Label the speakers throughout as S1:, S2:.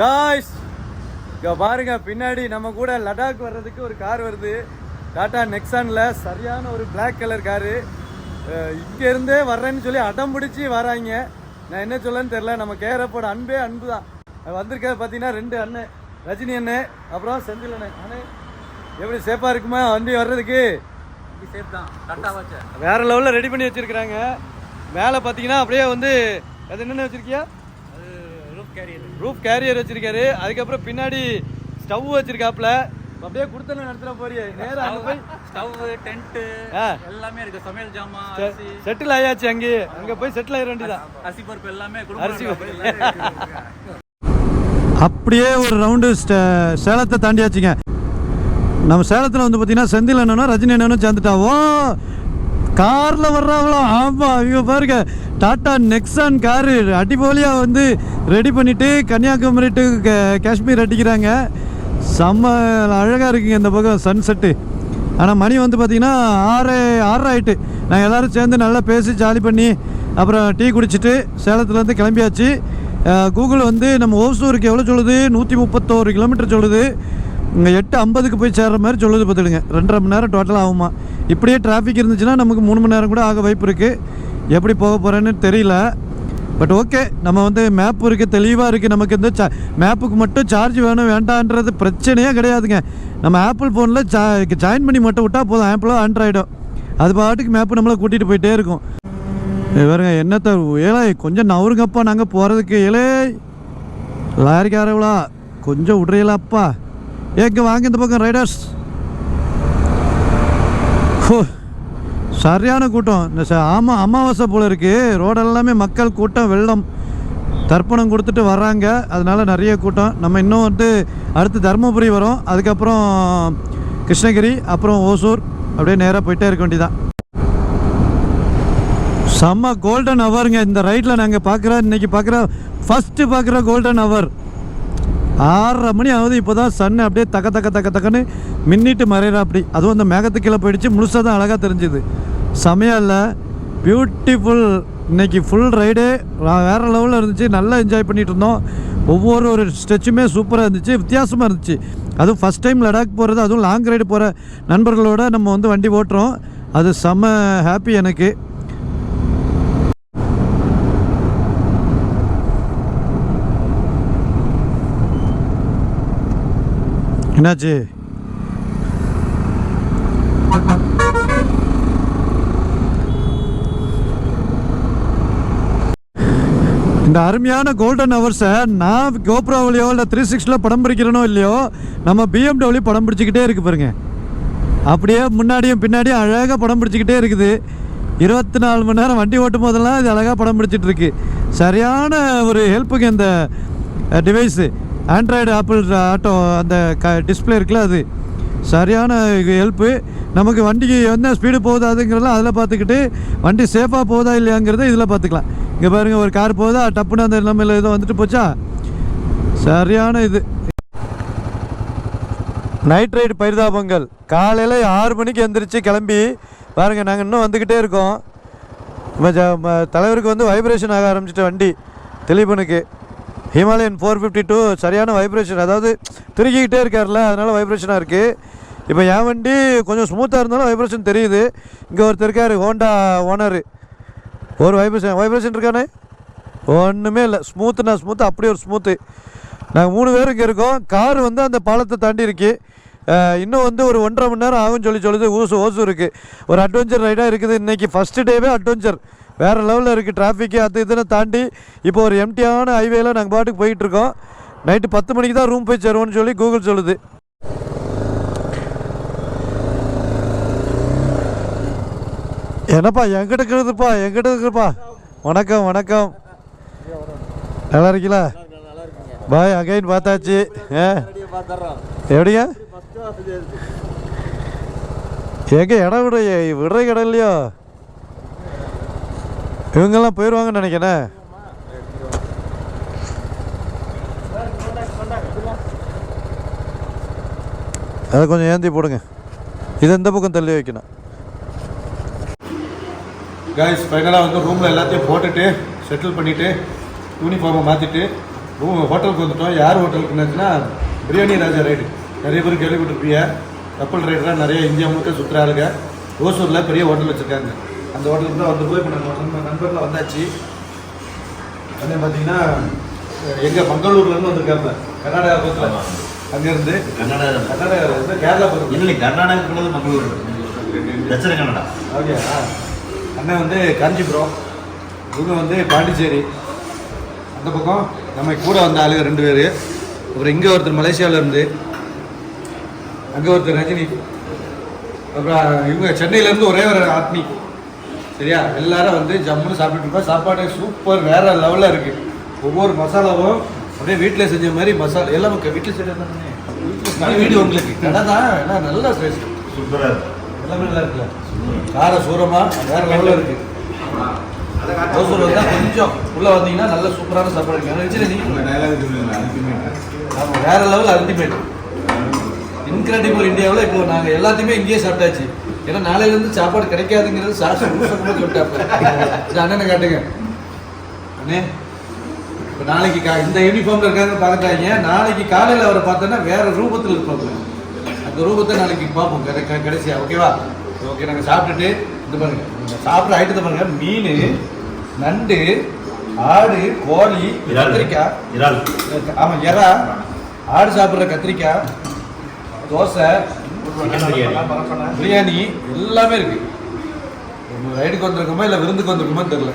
S1: Guys இங்க பாருங்க பின்னாடி நம்ம கூட லடாக் வர்றதுக்கு ஒரு கார் வருது. டாடா நெக்ஸான்ல சரியான ஒரு Black கலர் காரு இங்க இருந்தே வர்றேன்னு சொல்லி அடம் பிடிச்சி வராங்க. நான் என்ன சொல்லன்னு தெரியல நம்ம கேரப்போட அன்பே அன்பு தான் வந்திருக்க பார்த்தீங்கன்னா ரெண்டு அண்ணன் ரஜினி அண்ணன் அப்புறம் செந்தில் அண்ணன் அண்ணே எப்படி சேஃபா இருக்குமா? வண்டி வர்றதுக்கு?
S2: சேஃப் தான்.
S1: வேற லெவலில் ரெடி பண்ணி வச்சிருக்கிறாங்க. மேலே பார்த்தீங்கன்னா அப்படியே வந்து அது என்னென்ன வச்சிருக்கியா? ரூஃப் கேரியர் வச்சிருக்காரு. அதுக்கப்புறம் பின்னாடி ஸ்டவ் வச்சிருக்காப்ல அப்படியே கொடுத்தன நடத்துற போறியே. நேரா அங்க போய்
S2: ஸ்டவ் டென்ட்டு
S1: ஆ.
S2: எல்லாமே இருக்கு. சமையல் ஜாமான்
S1: செட்டில் ஆயாச்சு அங்கே. அங்க போய் செட்டில் ஆயிட வேண்டியதான்
S2: அரிசி பருப்பு எல்லாமே
S1: அரிசி அப்படியே ஒரு ரவுண்டு சேலத்தை தாண்டியாச்சுங்க. நம்ம சேலத்தில் வந்து பார்த்தீங்கன்னா செந்தில் அண்ணனும் ரஜினி அண்ணனும் சேர்ந்துட்டாவோ காரில் வர்றாங்களோ? ஆமாம் இவங்க பாருங்க. டாட்டா நெக்ஸான் காரு அடிபோலியாக வந்து ரெடி பண்ணிவிட்டு கன்னியாகுமரி டு காஷ்மீர் அடிக்கிறாங்க. செம்ம அழகாக இருக்குங்க இந்த பக்கம் சன்செட்டு ஆனால் மணி வந்து பார்த்திங்கன்னா ஆறு ஆறு ஆகிட்டு நாங்கள் எல்லோரும் சேர்ந்து நல்லா பேசி ஜாலி பண்ணி அப்புறம் டீ குடிச்சிட்டு சேலத்துலேருந்து கிளம்பியாச்சு. கூகுள் வந்து நம்ம ஓசூருக்கு எவ்வளோ சொல்லுது? நூற்றி முப்பத்தோரு கிலோமீட்டர் சொல்லுது. இங்கே எட்டு ஐம்பதுக்கு போய் சேர்ற மாதிரி சொல்லுது பார்த்துடுங்க. ரெண்டரை மணி நேரம் டோட்டலாக ஆகுமா. இப்படியே டிராஃபிக் இருந்துச்சுன்னா நமக்கு மூணு மணி நேரம் கூட ஆக வாய்ப்பு இருக்குது எப்படி போக போகிறேன்னு தெரியல. பட் ஓகே நம்ம வந்து மேப் இருக்குது தெளிவாக இருக்குது நமக்கு இந்த சா மேப்புக்கு மட்டும் சார்ஜ் வேணும் வேண்டான்றது பிரச்சனையே கிடையாதுங்க. நம்ம ஆப்பிள் ஃபோனில் ஜா ஜாயின் பண்ணி மட்டும் விட்டால் போதும். ஆப்பிளோ ஆண்ட்ராய்டோ அது பாட்டுக்கு மேப்பு நம்மளை கூட்டிகிட்டு போயிட்டே இருக்கும். இது பாருங்க என்னத்த ஏழை கொஞ்சம் நவருங்கப்பா. நாங்கள் போகிறதுக்கு ஏழை. லாரிக்காரவளா கொஞ்சம் விட்றீங்களாப்பா. ஏங்க வாங்க இந்த பக்கம் ரைடர்ஸ்? ஹோ சரியான கூட்டம். இந்த ச ஆமாம் அமாவாசை போல் இருக்குது ரோடெல்லாமே மக்கள் கூட்டம் வெள்ளம் தர்ப்பணம் கொடுத்துட்டு வர்றாங்க. அதனால நிறைய கூட்டம். நம்ம இன்னும் வந்து அடுத்து தருமபுரி வரும். அதுக்கப்புறம் கிருஷ்ணகிரி அப்புறம் ஓசூர். அப்படியே நேராக போயிட்டே இருக்க வேண்டியதான் செம்ம கோல்டன் ஹவருங்க இந்த ரைட்டில் நாங்கள் பார்க்குற இன்னைக்கு பார்க்குற ஃபஸ்ட்டு பார்க்குற கோல்டன் ஹவர் ஆறரை மணி ஆகுது இப்போ தான் சன் அப்படியே தக்க தக்க தக்க தக்கன்னு மின்னிட்டு மறையிற அப்படி. அதுவும் அந்த மேகத்து கீழே போயிடுச்சு முழுசாக தான் அழகாக தெரிஞ்சுது. செமையா இல்லை. பியூட்டிஃபுல் இன்னைக்கு ஃபுல் ரைடே வேறு லெவலில் இருந்துச்சு நல்லா என்ஜாய் பண்ணிட்டு இருந்தோம். ஒவ்வொரு ஒரு ஸ்ட்ரெச்சுமே சூப்பராக இருந்துச்சு வித்தியாசமாக இருந்துச்சு. அதுவும் ஃபஸ்ட் டைம் லடாக் போகிறது அதுவும் லாங் ரைடு போகிற நண்பர்களோட நம்ம வந்து வண்டி ஓட்டுறோம். அது செம்ம ஹாப்பி எனக்கு. என்னாச்சு? இந்த அருமையான கோல்டன் ஹவர்ஸை நான் கோப்ரோவிலையோ இல்லை த்ரீ சிக்ஸில் படம் பிடிக்கிறனோ இல்லையோ நம்ம பிஎம்டபிள்யூ படம் பிடிச்சிக்கிட்டே இருக்கு பாருங்க. அப்படியே முன்னாடியும் பின்னாடியும் அழகாக படம் பிடிச்சிக்கிட்டே இருக்குது. இருபத்தி நாலு மணி நேரம் வண்டி ஓட்டும் போதெல்லாம் இது அழகாக படம் பிடிச்சிட்டு இருக்கு. சரியான ஒரு ஹெல்ப்புங்க இந்த டிவைஸு ஆண்ட்ராய்டு ஆப்பிள் ஆட்டோ அந்த க டிஸ்பிளே இருக்குல்ல அது. சரியான ஹெல்ப்பு நமக்கு வண்டிக்கு என்ன ஸ்பீடு போகுது அதுங்கிறதெல்லாம் அதில் பார்த்துக்கிட்டு வண்டி சேஃபாக போகுதா இல்லையாங்கிறத இதில் பார்த்துக்கலாம். இங்கே பாருங்கள் ஒரு கார் போகுதா டப்புன்னு அந்த நிலமையில் ஏதோ வந்துட்டு போச்சா? சரியான இது. நைட் ரைடு பரிதாபங்கள். காலையில் ஆறு மணிக்கு எந்திரிச்சு கிளம்பி பாருங்கள் நாங்கள் இன்னும் வந்துக்கிட்டே இருக்கோம். ஜ- தலைவருக்கு வந்து வைப்ரேஷன் ஆக ஆரம்பிச்சிட்ட வண்டி திலீபனுக்கு. ஹிமாலயன் ஃபோர் ஃபிஃப்டி டூ சரியான வைப்ரேஷன் அதாவது திருக்கிக்கிட்டே இருக்கார்ல அதனால் வைப்ரேஷனாக இருக்குது இப்போ என் வண்டி கொஞ்சம் ஸ்மூத்தாக இருந்தாலும் வைப்ரேஷன் தெரியுது. இங்கே ஒருத்தர் இருக்கார் ஹோண்டா ஓனரு ஒரு வைப்ரேஷன் வைப்ரேஷன் இருக்கானே? ஒன்றுமே இல்லை ஸ்மூத்துனா ஸ்மூத்து அப்படியே ஒரு ஸ்மூத்து நாங்கள் மூணு பேர் இங்கே இருக்கோம். கார் வந்து அந்த பாலத்தை தாண்டி இருக்குது இன்னும் வந்து ஒரு ஒன்றரை மணி நேரம் ஆகும்னு சொல்லி சொல்லுது. ஊசு ஓசூருக்கு ஒரு அட்வென்ச்சர் ரைடாக இருக்குது. இன்றைக்கி ஃபஸ்ட்டு டேவே அட்வென்ச்சர் வேறு லெவலில் இருக்குது டிராஃபிக்கு அது இதெல்லாம் தாண்டி இப்போ ஒரு எம்டியான ஹைவேல நாங்கள் பாட்டுக்கு போயிட்டுருக்கோம். நைட்டு பத்து மணிக்கு தான் ரூம் போய் சேருவோம்னு சொல்லி கூகுள் சொல்லுது. என்னப்பா எங்கிட்ட இருக்கிறதுப்பா எங்கிட்ட இருக்குதுப்பா வணக்கம் வணக்கம். நல்லா இருக்கீங்களா? பாய் அகைன் பார்த்தாச்சு. ஆ எப்படிங்க? எங்க இடம் விட விடுற இடம் இல்லையோ? இவங்கெல்லாம் போயிடுவாங்கன்னு நினைக்கிறேன். அதை கொஞ்சம் ஏந்தி போடுங்க. இது எந்த பக்கம் தள்ளி வைக்கணும். காய்ஸ் ஃபைனலாக வந்து ரூமில் எல்லாத்தையும் போட்டுட்டு செட்டில் பண்ணிவிட்டு யூனிஃபார்மை மாற்றிட்டு ஹோட்டலுக்கு வந்துட்டோம். யார் ஹோட்டலுக்குனாச்சுன்னா பிரியாணி ராஜா ரைடு நிறைய பேர் கேள்விப்பட்டிருப்பீங்க. கப்பல் ரைடெலாம் நிறைய இந்தியா முழுக்க சுற்றுறாருங்க ஓசூரில் பெரிய ஹோட்டல் வச்சுருக்காங்க. அந்த ஹோட்டலுக்கு தான் வந்து போய் இப்போ நாங்கள் நண்பர்லாம் வந்தாச்சு. அதே பார்த்தீங்கன்னா எங்கள் மங்களூர்லேருந்து வந்திருக்காங்க கர்நாடகா பக்கத்தில். அங்கேருந்து.
S3: கர்நாடகா
S1: கர்நாடகா இருந்து கேரளா பக்கம்
S3: இல்லை கர்நாடகா கர்நாடகாக்குள்ளது மங்களூர் தட்சிண கன்னடா.
S1: ஓகே அண்ணன் வந்து காஞ்சிபுரம் இவங்க வந்து பாண்டிச்சேரி. அந்த பக்கம் நம்ம கூட வந்த ஆளுங்க ரெண்டு பேர். அப்புறம் இங்கே ஒருத்தர் மலேசியாவிலேருந்து அங்கே ஒருத்தர் ரஜினி. அப்புறம் இவங்க சென்னையிலேருந்து ஒரே ஒரு ஆத்மி. சரியா? எல்லாரும் வந்து ஜம்முன்னு சாப்பிட்டு இருக்கோம். சாப்பாடு சூப்பர் வேற லெவலில் இருக்கு. ஒவ்வொரு மசாலாவும் அப்படியே வீட்டில் செஞ்ச மாதிரி மசாலா எல்லாம் வீட்டில் செஞ்சதானே வீடு உங்களுக்கு. கடை தான் ஏன்னா நல்லா டேஸ்ட்
S3: சூப்பராக இருக்கு.
S1: எல்லாமே நல்லா இருக்குல்ல? கார சூரமாக வேற லெவலில் இருக்கு. ஓசூர் வந்தால் கொஞ்சம் உள்ளே வந்தீங்கன்னா நல்ல சூப்பரான சாப்பாடு இருக்கு வேற லெவல் அல்டிமேட் இன்கிரெடிபிள் இந்தியாவில் இப்போ நாங்கள் எல்லாத்தையுமே இங்கேயே சாப்பிட்டாச்சு. ஏன்னா நாளையிலேருந்து சாப்பாடு கிடைக்காதுங்கிறது சாசு முழுசமாக அண்ணனை காட்டுங்க. அண்ணே இப்போ நாளைக்கு கா இந்த யூனிஃபார்மில் இருக்காங்கன்னு பார்த்துட்டாங்க. நாளைக்கு காலையில் அவரை பார்த்தோன்னா வேற ரூபத்தில் இருப்பாங்க அந்த ரூபத்தை நாளைக்கு பார்ப்போம். கடைசியா. ஓகேவா ஓகே நாங்கள் சாப்பிட்டுட்டு இது பாருங்க. சாப்பிட்ற ஐட்டத்தை பாருங்க. மீன் நண்டு ஆடு கோழி கத்திரிக்காய். ஆமாம் இறா. ஆடு சாப்பிட்ற கத்திரிக்காய். தோசை பிரியாணி எல்லாமே இருக்கு. ரைடுக்கு வந்திருக்கோமா இல்லை விருந்துக்கு வந்திருக்கோமா தெரில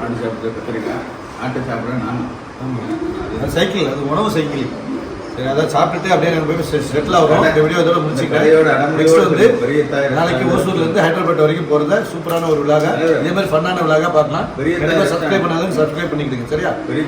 S4: ஆட்டு சாப்பிட்டு கத்திரிக்காய் ஆட்டை சாப்பிட்றேன் நான்
S1: சைக்கிள் அது உணவு சைக்கிள். சரி அதான் சாப்பிட்டுட்டு அப்படியே நாங்கள் போய் செட்டில் ஆகிறோம். இந்த வீடியோ இதோட முடிச்சுக்கிறேன். வந்து
S4: பெரிய
S1: நாளைக்கு ஓசூர்லேருந்து ஹைதராபாத் வரைக்கும் போகிறத சூப்பரான ஒரு விழாக இதே மாதிரி ஃபன்னான விழாக பார்க்கலாம்.
S4: பெரிய
S1: சப்ஸ்கிரைப் பண்ணாலும் சப்ஸ்கிரைப் பண்ணிக்கிட்டு சரியா?
S4: பெரிய